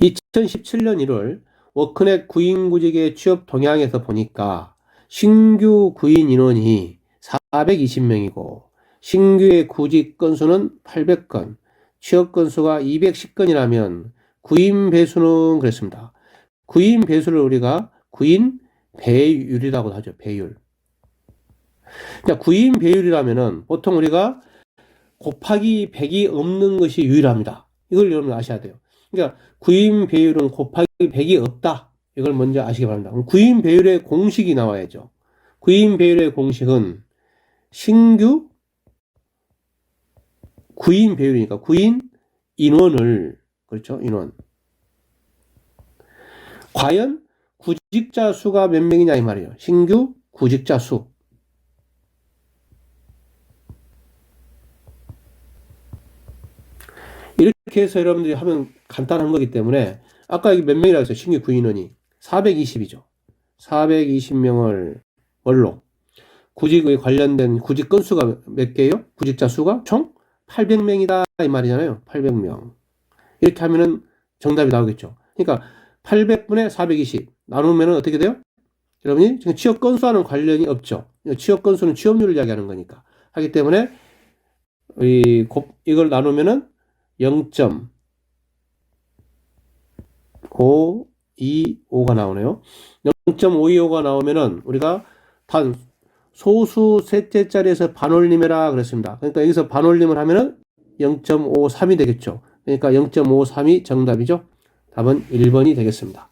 2017년 1월 워크넷 구인구직의 취업 동향에서 보니까 신규 구인 인원이 420명이고 신규의 구직 건수는 800건, 취업 건수가 210건이라면 구인 배수는 그랬습니다. 구인 배수를 우리가 구인 배율이라고 하죠. 배율. 그러니까 구인 배율이라면은 보통 우리가 곱하기 100이 없는 것이 유일합니다. 이걸 여러분 아셔야 돼요. 그러니까 구인 배율은 곱하기 100이 없다. 이걸 먼저 아시기 바랍니다. 구인 배율의 공식이 나와야죠. 구인 배율의 공식은 신규 구인 배율이니까 구인 인원을 그렇죠 인원 과연 구직자 수가 몇 명이냐 이 말이에요. 신규 구직자 수. 이렇게 해서 여러분들이 하면 간단한 거기 때문에 아까 이게 몇 명이라고 했어요. 신규 구인원이 420이죠. 420명을 원로 구직에 관련된 구직 건수가 몇 개예요? 구직자 수가 총 800명이다 이 말이잖아요. 800명. 이렇게 하면은 정답이 나오겠죠. 그러니까 800분의 420 나누면 어떻게 돼요? 여러분이 지금 취업 건수와는 관련이 없죠. 취업 건수는 취업률을 이야기하는 거니까. 하기 때문에 이 곱, 이걸 나누면은 0.525가 나오네요. 0.525가 나오면은 우리가 단 소수 셋째 자리에서 반올림해라 그랬습니다. 그러니까 여기서 반올림을 하면은 0.53이 되겠죠. 그러니까 0.53이 정답이죠. 답은 1번이 되겠습니다.